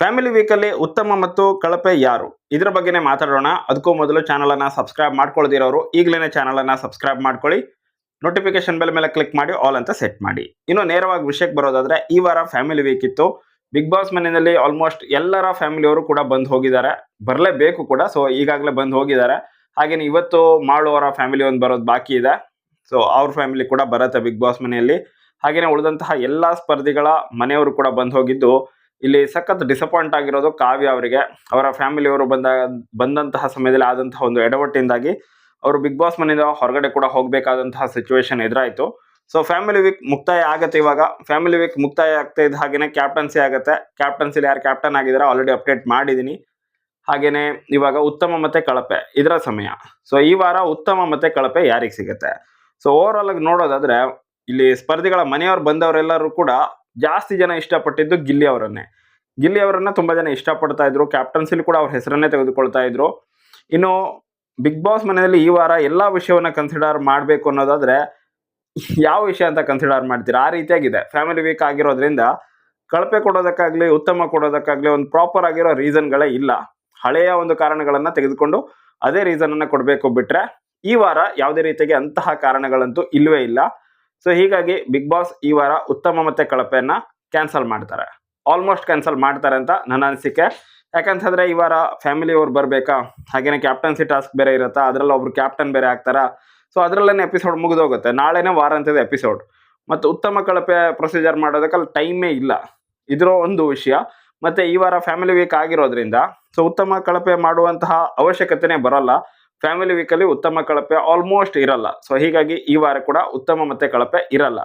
Family ವೀಕಲ್ಲಿ ಉತ್ತಮ ಮತ್ತು ಕಳಪೆ ಯಾರು? ಇದರ ಬಗ್ಗೆನೇ ಮಾತಾಡೋಣ. ಅದಕ್ಕೂ ಮೊದಲು ಚಾನಲನ್ನು ಸಬ್ಸ್ಕ್ರೈಬ್ ಮಾಡ್ಕೊಳ್ದಿರೋರು ಈಗಲೇ ಚಾನಲನ್ನು ಸಬ್ಸ್ಕ್ರೈಬ್ ಮಾಡ್ಕೊಳ್ಳಿ. ನೋಟಿಫಿಕೇಶನ್ ಬೆಲ್ ಮೇಲೆ ಕ್ಲಿಕ್ ಮಾಡಿ ಆಲ್ ಅಂತ ಸೆಟ್ ಮಾಡಿ. ಇನ್ನು ನೇರವಾಗಿ ವಿಷಯಕ್ಕೆ ಬರೋದಾದರೆ, ಈ ವಾರ ಫ್ಯಾಮಿಲಿ ವೀಕ್ ಇತ್ತು. ಬಿಗ್ ಬಾಸ್ ಮನೆಯಲ್ಲಿ ಆಲ್ಮೋಸ್ಟ್ ಎಲ್ಲರ ಫ್ಯಾಮಿಲಿಯವರು ಕೂಡ ಬಂದು ಹೋಗಿದ್ದಾರೆ. ಬರಲೇಬೇಕು ಕೂಡ ಸೊ ಈಗಾಗಲೇ ಬಂದು ಹೋಗಿದ್ದಾರೆ. ಹಾಗೇನೆ ಇವತ್ತು ಮಾಡುವವರ ಫ್ಯಾಮಿಲಿ ಒಂದು ಬರೋದು ಬಾಕಿ ಇದೆ. ಸೊ ಅವ್ರ ಫ್ಯಾಮಿಲಿ ಕೂಡ ಬರುತ್ತೆ ಬಿಗ್ ಬಾಸ್ ಮನೆಯಲ್ಲಿ. ಹಾಗೆಯೇ ಉಳಿದಂತಹ ಎಲ್ಲ ಸ್ಪರ್ಧಿಗಳ ಮನೆಯವರು ಕೂಡ ಬಂದು ಹೋಗಿದ್ದು. ಇಲ್ಲಿ ಸಖತ್ ಡಿಸಪಾಯಿಂಟ್ ಆಗಿರೋದು ಕಾವ್ಯ ಅವರಿಗೆ. ಅವರ ಫ್ಯಾಮಿಲಿಯವರು ಬಂದ, ಬಂದಂತಹ ಸಮಯದಲ್ಲಿ ಆದಂತಹ ಒಂದು ಎಡವಟ್ಟಿಂದಾಗಿ ಅವರು ಬಿಗ್ ಬಾಸ್ ಮನೆಯಿಂದ ಹೊರಗಡೆ ಕೂಡ ಹೋಗಬೇಕಾದಂತಹ ಸಿಚುವೇಶನ್ ಎದುರಾಯಿತು. ಸೊ ಫ್ಯಾಮಿಲಿ ವೀಕ್ ಮುಕ್ತಾಯ ಆಗುತ್ತೆ ಇವಾಗ. ಫ್ಯಾಮಿಲಿ ವೀಕ್ ಮುಕ್ತಾಯ ಆಗ್ತಾ ಇದ್ದ ಹಾಗೇನೆ ಕ್ಯಾಪ್ಟನ್ಸಿ ಆಗುತ್ತೆ. ಕ್ಯಾಪ್ಟನ್ಸಿಲಿ ಯಾರು ಕ್ಯಾಪ್ಟನ್ ಆಗಿದ್ದಾರೆ ಆಲ್ರೆಡಿ ಅಪ್ಡೇಟ್ ಮಾಡಿದ್ದೀನಿ ಹಾಗೆಯೇ ಇವಾಗ ಉತ್ತಮ ಮತ್ತೆ ಕಳಪೆ ಇದರ ಸಮಯ. ಸೊ ಈ ವಾರ ಉತ್ತಮ ಮತ್ತೆ ಕಳಪೆ ಯಾರಿಗೆ ಸಿಗುತ್ತೆ? ಸೊ ಓವರ್ ಆಲ್ ಆಗಿ ನೋಡೋದಾದ್ರೆ, ಇಲ್ಲಿ ಸ್ಪರ್ಧಿಗಳ ಮನೆಯವರು ಬಂದವರೆಲ್ಲರೂ ಕೂಡ ಜಾಸ್ತಿ ಜನ ಇಷ್ಟಪಟ್ಟಿದ್ದು ಗಿಲ್ಲಿ ಅವರನ್ನೇ. ಗಿಲ್ಲಿ ಅವರನ್ನ ತುಂಬಾ ಜನ ಇಷ್ಟಪಡ್ತಾ ಇದ್ರು. ಕ್ಯಾಪ್ಟನ್ಸಿಲಿ ಕೂಡ ಅವ್ರ ಹೆಸರನ್ನೇ ತೆಗೆದುಕೊಳ್ತಾ ಇದ್ರು. ಇನ್ನು ಬಿಗ್ ಬಾಸ್ ಮನೆಯಲ್ಲಿ ಈ ವಾರ ಎಲ್ಲಾ ವಿಷಯವನ್ನ ಕನ್ಸಿಡರ್ ಮಾಡಬೇಕು ಅನ್ನೋದಾದ್ರೆ ಯಾವ ವಿಷಯ ಅಂತ ಕನ್ಸಿಡರ್ ಮಾಡ್ತೀರಾ? ಆ ರೀತಿಯಾಗಿದೆ. ಫ್ಯಾಮಿಲಿ ವೀಕ್ ಆಗಿರೋದ್ರಿಂದ ಕಳಪೆ ಕೊಡೋದಕ್ಕಾಗಲಿ, ಉತ್ತಮ ಕೊಡೋದಕ್ಕಾಗಲಿ ಒಂದು ಪ್ರಾಪರ್ ಆಗಿರೋ ರೀಸನ್ಗಳೇ ಇಲ್ಲ. ಹಳೆಯ ಒಂದು ಕಾರಣಗಳನ್ನ ತೆಗೆದುಕೊಂಡು ಅದೇ ರೀಸನ್ ಅನ್ನ ಕೊಡಬೇಕು ಬಿಟ್ರೆ ಈ ವಾರ ಯಾವುದೇ ರೀತಿಯಾಗಿ ಅಂತಹ ಕಾರಣಗಳಂತೂ ಇಲ್ಲವೇ ಇಲ್ಲ. ಸೊ ಹೀಗಾಗಿ ಬಿಗ್ ಬಾಸ್ ಈ ವಾರ ಉತ್ತಮ ಮತ್ತೆ ಕಳಪೆಯನ್ನ ಕ್ಯಾನ್ಸಲ್ ಮಾಡ್ತಾರೆ. ಆಲ್ಮೋಸ್ಟ್ ಕ್ಯಾನ್ಸಲ್ ಮಾಡ್ತಾರೆ ಅಂತ ನನ್ನ ಅನಿಸಿಕೆ. ಯಾಕಂತಂದ್ರೆ ಈ ವಾರ ಫ್ಯಾಮಿಲಿ ಅವ್ರು ಬರಬೇಕಾ? ಹಾಗೇನೆ ಕ್ಯಾಪ್ಟನ್ಸಿ ಟಾಸ್ಕ್ ಬೇರೆ ಇರುತ್ತಾ? ಅದರಲ್ಲಿ ಒಬ್ರು ಕ್ಯಾಪ್ಟನ್ ಬೇರೆ ಆಗ್ತಾರಾ? ಸೊ ಅದ್ರಲ್ಲೇನೆ ಎಪಿಸೋಡ್ ಮುಗಿದೋಗುತ್ತೆ. ನಾಳೆನೇ ವಾರಾಂತ್ಯದ ಎಪಿಸೋಡ್ ಮತ್ತು ಉತ್ತಮ ಕಳಪೆ ಪ್ರೊಸೀಜರ್ ಮಾಡೋದಕ್ಕೆ ಟೈಮೇ ಇಲ್ಲ. ಇದ್ರೋ ಒಂದು ವಿಷಯ. ಮತ್ತೆ ಈ ವಾರ ಫ್ಯಾಮಿಲಿ ವೀಕ್ ಆಗಿರೋದ್ರಿಂದ ಸೊ ಉತ್ತಮ ಕಳಪೆ ಮಾಡುವಂತಹ ಅವಶ್ಯಕತೆನೇ ಬರಲ್ಲ. ಫ್ಯಾಮಿಲಿ ವೀಕಲ್ಲಿ ಉತ್ತಮ ಕಳಪೆ ಆಲ್ಮೋಸ್ಟ್ ಇರಲ್ಲ. ಸೊ ಹೀಗಾಗಿ ಈ ವಾರ ಕೂಡ ಉತ್ತಮ ಮತ್ತೆ ಕಳಪೆ ಇರಲ್ಲ.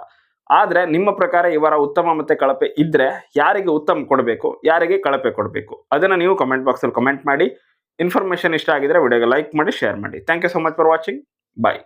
ಆದರೆ ನಿಮ್ಮ ಪ್ರಕಾರ ಈ ವಾರ ಉತ್ತಮ ಮತ್ತೆ ಕಳಪೆ ಇದ್ರೆ ಯಾರಿಗೆ ಉತ್ತಮ ಕೊಡಬೇಕು, ಯಾರಿಗೆ ಕಳಪೆ ಕೊಡಬೇಕು? ಅದನ್ನು ನೀವು ಕಮೆಂಟ್ ಬಾಕ್ಸಲ್ಲಿ ಕಮೆಂಟ್ ಮಾಡಿ. ಇನ್ಫಾರ್ಮೇಷನ್ ಇಷ್ಟ ಆಗಿದ್ರೆ ವಿಡಿಯೋಗೆ ಲೈಕ್ ಮಾಡಿ ಶೇರ್ ಮಾಡಿ. Thank you so much for watching bye